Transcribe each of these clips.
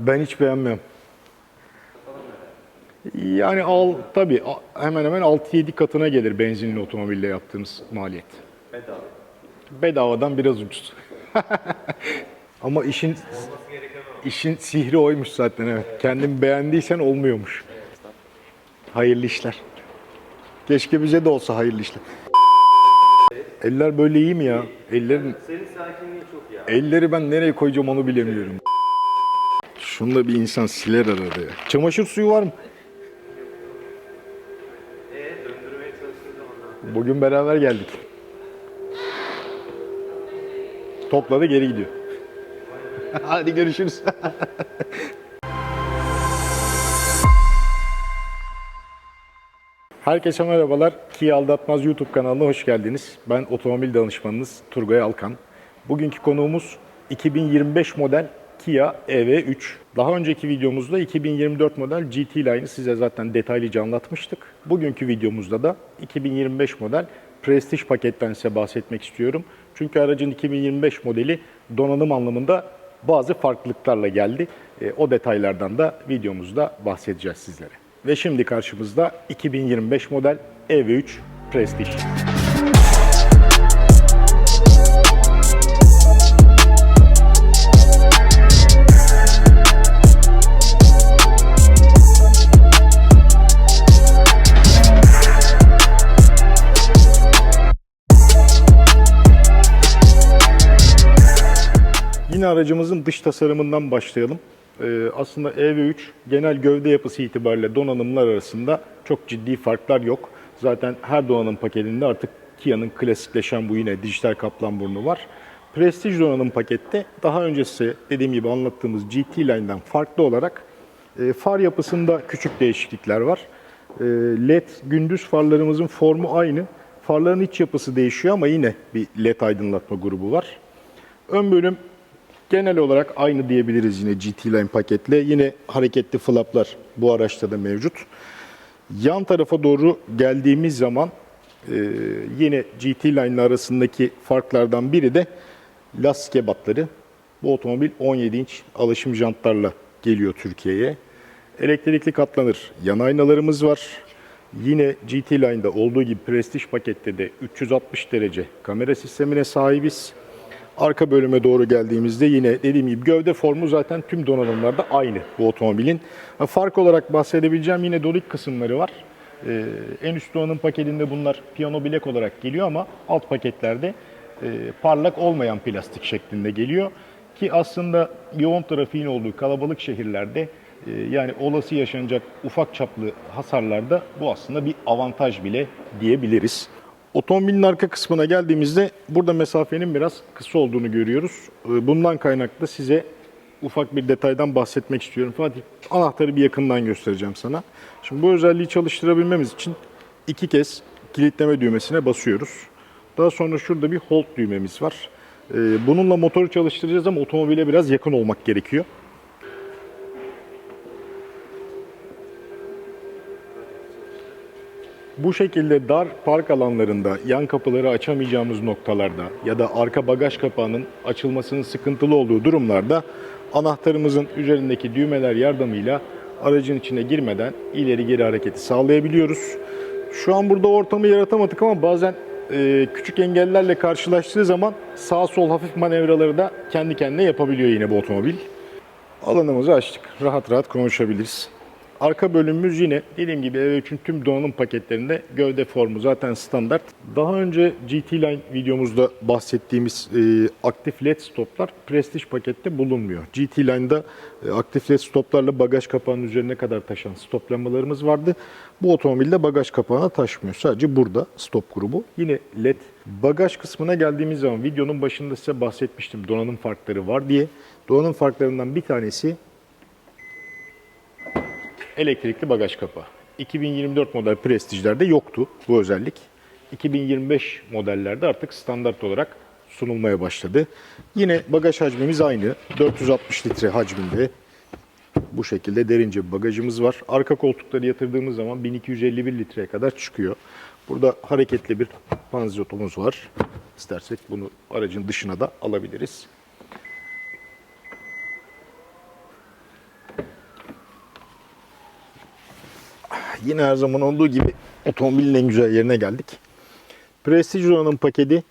Ben hiç beğenmem. Yani al tabii hemen hemen 6-7 katına gelir benzinli otomobille yaptığınız maliyet. Bedava. Bedavadan biraz ucuz. Ama işin işin sihri oymuş zaten evet. Kendin beğendiysen olmuyormuş. Hayırlı işler. Keşke bize de olsa hayırlı işler. Eller böyle iyi mi ya? Ellerin Senin sakinliğin çok ya. elleri ben nereye koyacağım onu bilemiyorum. Şunu bir insan siler arada ya. Çamaşır suyu var mı? Bugün beraber geldik. Topladı geri gidiyor. Hadi görüşürüz. Herkese merhabalar. Kia Aldatmaz YouTube kanalına hoş geldiniz. Ben otomobil danışmanınız Turgay Alkan. Bugünkü konuğumuz 2025 model Kia EV3. Daha önceki videomuzda 2024 model GT Line'ı size zaten detaylıca anlatmıştık. Bugünkü videomuzda da 2025 model Prestige paketten size bahsetmek istiyorum. Çünkü aracın 2025 modeli donanım anlamında bazı farklılıklarla geldi. E, o detaylardan da videomuzda bahsedeceğiz sizlere. Ve şimdi karşımızda 2025 model EV3 Prestige. Yine aracımızın dış tasarımından başlayalım. Ee, aslında EV3 genel gövde yapısı itibariyle donanımlar arasında çok ciddi farklar yok. Zaten her donanım paketinde artık Kia'nın klasikleşen bu yine dijital kaplan burnu var. Prestige donanım pakette daha öncesi dediğim gibi anlattığımız GT Line'den farklı olarak e, far yapısında küçük değişiklikler var. E, LED gündüz farlarımızın formu aynı. Farların iç yapısı değişiyor ama yine bir LED aydınlatma grubu var. Ön bölüm genel olarak aynı diyebiliriz yine GT Line paketle. Yine hareketli flaplar bu araçta da mevcut. Yan tarafa doğru geldiğimiz zaman e, yine GT Line arasındaki farklardan biri de lastik ebatları. Bu otomobil 17 inç alışım jantlarla geliyor Türkiye'ye. Elektrikli katlanır yan aynalarımız var. Yine GT Line'da olduğu gibi Prestige pakette de 360 derece kamera sistemine sahibiz. Arka bölüme doğru geldiğimizde yine dediğim gibi gövde formu zaten tüm donanımlarda aynı bu otomobilin. Fark olarak bahsedebileceğim yine dolik kısımları var. Ee, en üst donanım paketinde bunlar piyano bilek olarak geliyor ama alt paketlerde e, parlak olmayan plastik şeklinde geliyor. Ki aslında yoğun trafiğin olduğu kalabalık şehirlerde e, yani olası yaşanacak ufak çaplı hasarlarda bu aslında bir avantaj bile diyebiliriz. Otomobilin arka kısmına geldiğimizde burada mesafenin biraz kısa olduğunu görüyoruz. Ee, Bundan kaynaklı size ufak bir detaydan bahsetmek istiyorum. Fatih anahtarı bir yakından göstereceğim sana. Şimdi bu özelliği çalıştırabilmemiz için iki kez kilitleme düğmesine basıyoruz. Daha sonra şurada bir hold düğmemiz var. Ee, Bununla motoru çalıştıracağız ama otomobile biraz yakın olmak gerekiyor. Bu şekilde dar park alanlarında yan kapıları açamayacağımız noktalarda ya da arka bagaj kapağının açılmasının sıkıntılı olduğu durumlarda anahtarımızın üzerindeki düğmeler yardımıyla aracın içine girmeden ileri geri hareketi sağlayabiliyoruz. Şu an burada ortamı yaratamadık ama bazen e, küçük engellerle karşılaştığı zaman sağ sol hafif manevraları da kendi kendine yapabiliyor yine bu otomobil. Alanımızı açtık. Rahat rahat konuşabiliriz. Arka bölümümüz yine dediğim gibi EV3'ün tüm donanım paketlerinde gövde formu zaten standart. Daha önce GT Line videomuzda bahsettiğimiz e, aktif LED stoplar Prestige pakette bulunmuyor. GT Line'da e, aktif LED stoplarla bagaj kapağının üzerine kadar taşan stop lambalarımız vardı. Bu otomobilde bagaj kapağına taşmıyor. Sadece burada stop grubu. Yine LED. Bagaj kısmına geldiğimiz zaman videonun başında size bahsetmiştim donanım farkları var diye. Donanım farklarından bir tanesi elektrikli bagaj kapağı. 2024 model Prestige'lerde yoktu bu özellik. 2025 modellerde artık standart olarak sunulmaya başladı. Yine bagaj hacmimiz aynı. 460 litre hacminde bu şekilde derince bir bagajımız var. Arka koltukları yatırdığımız zaman 1251 litreye kadar çıkıyor. Burada hareketli bir panzotomuz var. İstersek bunu aracın dışına da alabiliriz. Yine her zaman olduğu gibi otomobilin en güzel yerine geldik. Prestige donanım paketi,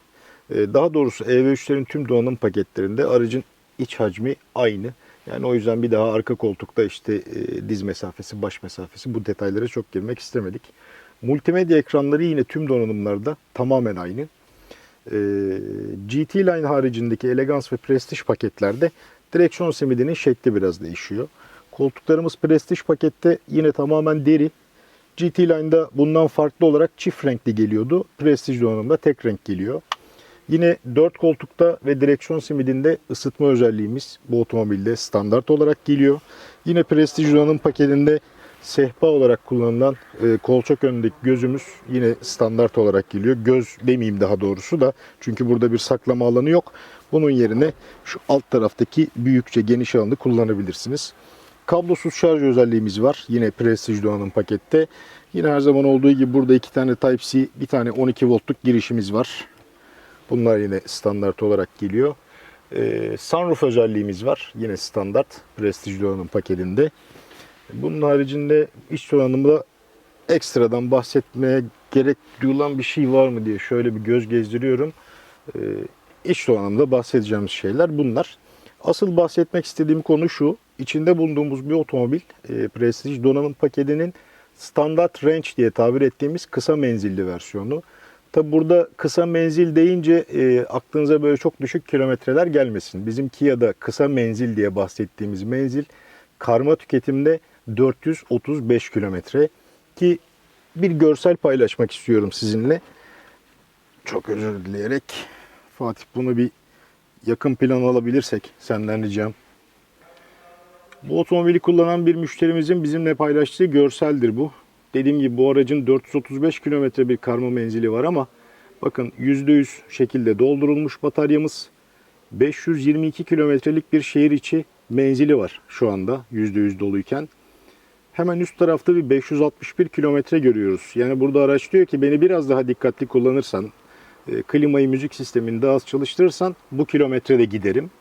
e, daha doğrusu EV3'lerin tüm donanım paketlerinde aracın iç hacmi aynı. Yani o yüzden bir daha arka koltukta işte e, diz mesafesi, baş mesafesi bu detaylara çok girmek istemedik. Multimedya ekranları yine tüm donanımlarda tamamen aynı. E, GT Line haricindeki Elegance ve Prestige paketlerde direksiyon simidinin şekli biraz değişiyor. Koltuklarımız Prestige pakette yine tamamen deri. GT Line'da bundan farklı olarak çift renkli geliyordu. Prestige donanımda tek renk geliyor. Yine 4 koltukta ve direksiyon simidinde ısıtma özelliğimiz bu otomobilde standart olarak geliyor. Yine Prestige donanım paketinde sehpa olarak kullanılan e, kolçak önündeki gözümüz yine standart olarak geliyor. Göz demeyeyim daha doğrusu da çünkü burada bir saklama alanı yok. Bunun yerine şu alt taraftaki büyükçe geniş alanı kullanabilirsiniz. Kablosuz şarj özelliğimiz var. Yine Prestige donanım pakette. Yine her zaman olduğu gibi burada iki tane Type-C, bir tane 12 voltluk girişimiz var. Bunlar yine standart olarak geliyor. Ee, sunroof özelliğimiz var. Yine standart Prestige donanım paketinde. Bunun haricinde iç donanımda ekstradan bahsetmeye gerek duyulan bir şey var mı diye şöyle bir göz gezdiriyorum. Ee, iç donanımda bahsedeceğimiz şeyler bunlar. Asıl bahsetmek istediğim konu şu. İçinde bulunduğumuz bir otomobil e, Prestige donanım paketinin standart range diye tabir ettiğimiz kısa menzilli versiyonu. Tabi burada kısa menzil deyince e, aklınıza böyle çok düşük kilometreler gelmesin. Bizim Kia'da kısa menzil diye bahsettiğimiz menzil karma tüketimde 435 kilometre ki bir görsel paylaşmak istiyorum sizinle. Çok özür dileyerek Fatih bunu bir yakın plan alabilirsek senden ricam. Bu otomobili kullanan bir müşterimizin bizimle paylaştığı görseldir bu. Dediğim gibi bu aracın 435 kilometre bir karma menzili var ama bakın %100 şekilde doldurulmuş bataryamız. 522 kilometrelik bir şehir içi menzili var şu anda %100 doluyken. Hemen üst tarafta bir 561 kilometre görüyoruz. Yani burada araç diyor ki beni biraz daha dikkatli kullanırsan, klimayı, müzik sistemini daha az çalıştırırsan bu kilometrede giderim.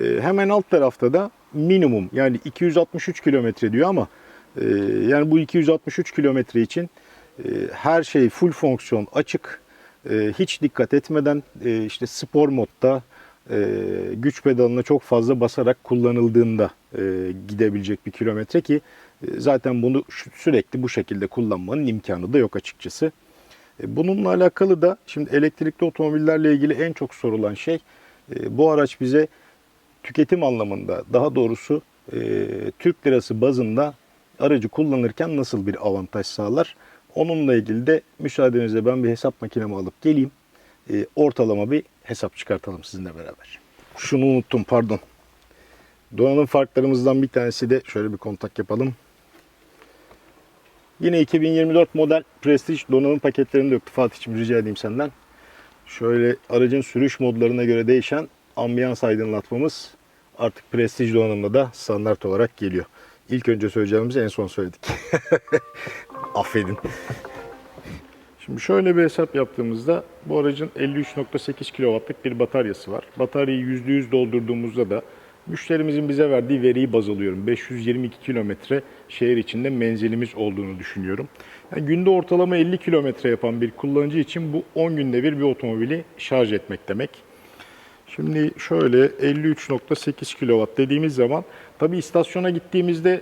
E, hemen alt tarafta da minimum yani 263 kilometre diyor ama e, yani bu 263 kilometre için e, her şey full fonksiyon açık. E, hiç dikkat etmeden e, işte spor modda e, güç pedalına çok fazla basarak kullanıldığında e, gidebilecek bir kilometre ki e, zaten bunu sürekli bu şekilde kullanmanın imkanı da yok açıkçası. E, Bununla alakalı da şimdi elektrikli otomobillerle ilgili en çok sorulan şey e, bu araç bize tüketim anlamında daha doğrusu e, Türk lirası bazında aracı kullanırken nasıl bir avantaj sağlar? Onunla ilgili de müsaadenizle ben bir hesap makinemi alıp geleyim. Ortalama bir hesap çıkartalım sizinle beraber. Şunu unuttum pardon. Donanım farklarımızdan bir tanesi de şöyle bir kontak yapalım. Yine 2024 model Prestige donanım paketlerini döktü Fatih'ciğim rica edeyim senden. Şöyle aracın sürüş modlarına göre değişen ambiyans aydınlatmamız artık Prestige donanımda da standart olarak geliyor. İlk önce söyleyeceğimizi en son söyledik. Affedin. Şimdi şöyle bir hesap yaptığımızda bu aracın 53.8 kW'lık bir bataryası var. Bataryayı %100 doldurduğumuzda da müşterimizin bize verdiği veriyi baz alıyorum. 522 kilometre şehir içinde menzilimiz olduğunu düşünüyorum. Yani günde ortalama 50 kilometre yapan bir kullanıcı için bu 10 günde bir bir otomobili şarj etmek demek. Şimdi şöyle 53.8 kW dediğimiz zaman tabi istasyona gittiğimizde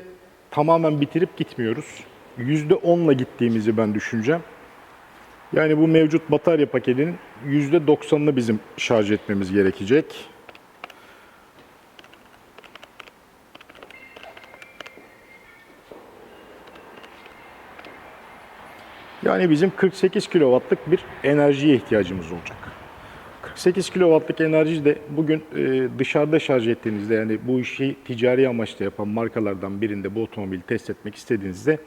tamamen bitirip gitmiyoruz. %10'la gittiğimizi ben düşüneceğim. Yani bu mevcut batarya paketinin %90'ını bizim şarj etmemiz gerekecek. Yani bizim 48 kW'lık bir enerjiye ihtiyacımız olacak. 48 kW'lık enerji de bugün e, dışarıda şarj ettiğinizde yani bu işi ticari amaçla yapan markalardan birinde bu otomobili test etmek istediğinizde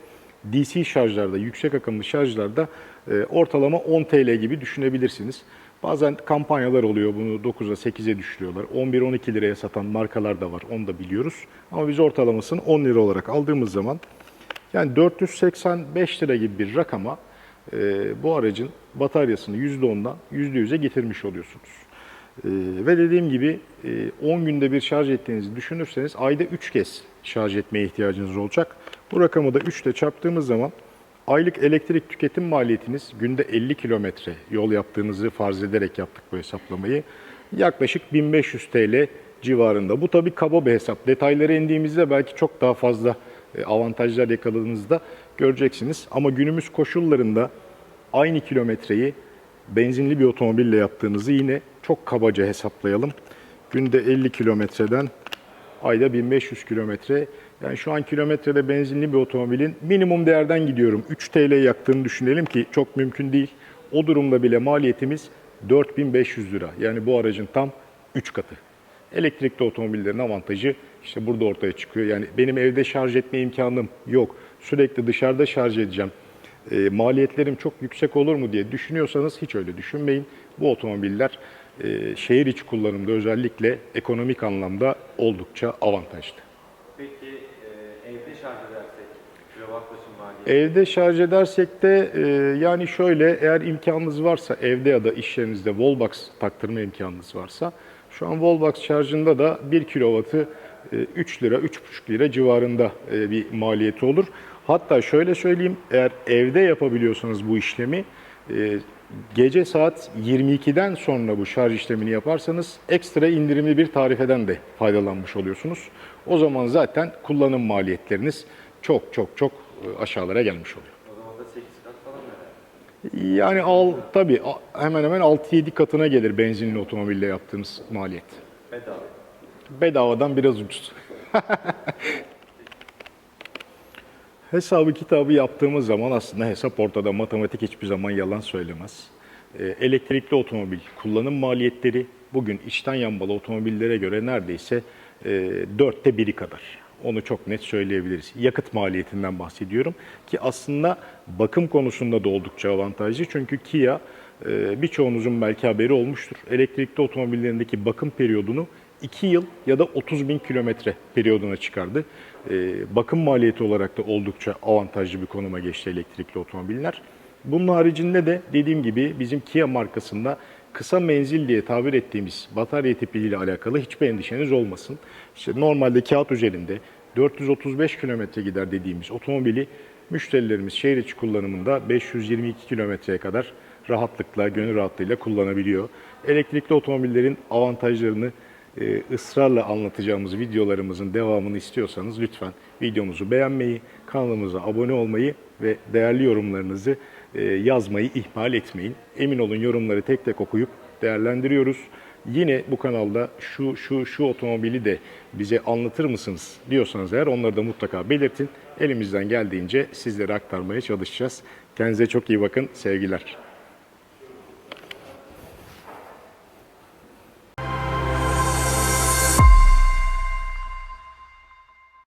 DC şarjlarda, yüksek akımlı şarjlarda e, ortalama 10 TL gibi düşünebilirsiniz. Bazen kampanyalar oluyor bunu 9'a 8'e düşürüyorlar. 11-12 liraya satan markalar da var onu da biliyoruz. Ama biz ortalamasını 10 lira olarak aldığımız zaman yani 485 lira gibi bir rakama bu aracın bataryasını %10'dan %100'e getirmiş oluyorsunuz. E, ve dediğim gibi e, 10 günde bir şarj ettiğinizi düşünürseniz ayda 3 kez şarj etmeye ihtiyacınız olacak. Bu rakamı da 3 ile çarptığımız zaman aylık elektrik tüketim maliyetiniz günde 50 kilometre yol yaptığınızı farz ederek yaptık bu hesaplamayı. Yaklaşık 1500 TL civarında. Bu tabii kaba bir hesap. Detaylara indiğimizde belki çok daha fazla e, avantajlar yakaladığınızda göreceksiniz. Ama günümüz koşullarında aynı kilometreyi benzinli bir otomobille yaptığınızı yine çok kabaca hesaplayalım. Günde 50 kilometreden ayda 1500 kilometre. Yani şu an kilometrede benzinli bir otomobilin minimum değerden gidiyorum. 3 TL yaktığını düşünelim ki çok mümkün değil. O durumda bile maliyetimiz 4500 lira. Yani bu aracın tam 3 katı. Elektrikli otomobillerin avantajı işte burada ortaya çıkıyor. Yani benim evde şarj etme imkanım yok. Sürekli dışarıda şarj edeceğim. E, maliyetlerim çok yüksek olur mu diye düşünüyorsanız hiç öyle düşünmeyin. Bu otomobiller e, şehir içi kullanımda özellikle ekonomik anlamda oldukça avantajlı. Peki e, evde şarj edersek kilowatt başı maliyeti Evde şarj edersek de e, yani şöyle eğer imkanınız varsa evde ya da iş yerinizde wallbox taktırma imkanınız varsa şu an wallbox şarjında da 1 kilovatı e, 3 lira 3,5 lira civarında e, bir maliyeti olur. Hatta şöyle söyleyeyim eğer evde yapabiliyorsanız bu işlemi e, gece saat 22'den sonra bu şarj işlemini yaparsanız ekstra indirimli bir tarifeden de faydalanmış oluyorsunuz. O zaman zaten kullanım maliyetleriniz çok çok çok e, aşağılara gelmiş oluyor. o zaman da 8 kat falan herhalde. Yani al tabii hemen hemen 6-7 katına gelir benzinli otomobille yaptığınız maliyet. Bedava. Bedavadan biraz ucuz. Hesabı kitabı yaptığımız zaman aslında hesap ortada. Matematik hiçbir zaman yalan söylemez. Ee, Elektrikli otomobil kullanım maliyetleri bugün içten yanmalı otomobillere göre neredeyse e, dörtte biri kadar. Onu çok net söyleyebiliriz. Yakıt maliyetinden bahsediyorum ki aslında bakım konusunda da oldukça avantajlı. Çünkü Kia e, birçoğunuzun belki haberi olmuştur. Elektrikli otomobillerindeki bakım periyodunu 2 yıl ya da 30 bin kilometre periyoduna çıkardı. Ee, bakım maliyeti olarak da oldukça avantajlı bir konuma geçti elektrikli otomobiller. Bunun haricinde de dediğim gibi bizim Kia markasında kısa menzil diye tabir ettiğimiz batarya tipiyle alakalı hiçbir endişeniz olmasın. İşte normalde kağıt üzerinde 435 kilometre gider dediğimiz otomobili müşterilerimiz şehir içi kullanımında 522 kilometreye kadar rahatlıkla, gönül rahatlığıyla kullanabiliyor. Elektrikli otomobillerin avantajlarını e, ısrarla anlatacağımız videolarımızın devamını istiyorsanız lütfen videomuzu beğenmeyi, kanalımıza abone olmayı ve değerli yorumlarınızı yazmayı ihmal etmeyin. Emin olun yorumları tek tek okuyup değerlendiriyoruz. Yine bu kanalda şu şu şu otomobili de bize anlatır mısınız diyorsanız eğer onları da mutlaka belirtin. Elimizden geldiğince sizlere aktarmaya çalışacağız. Kendinize çok iyi bakın. Sevgiler.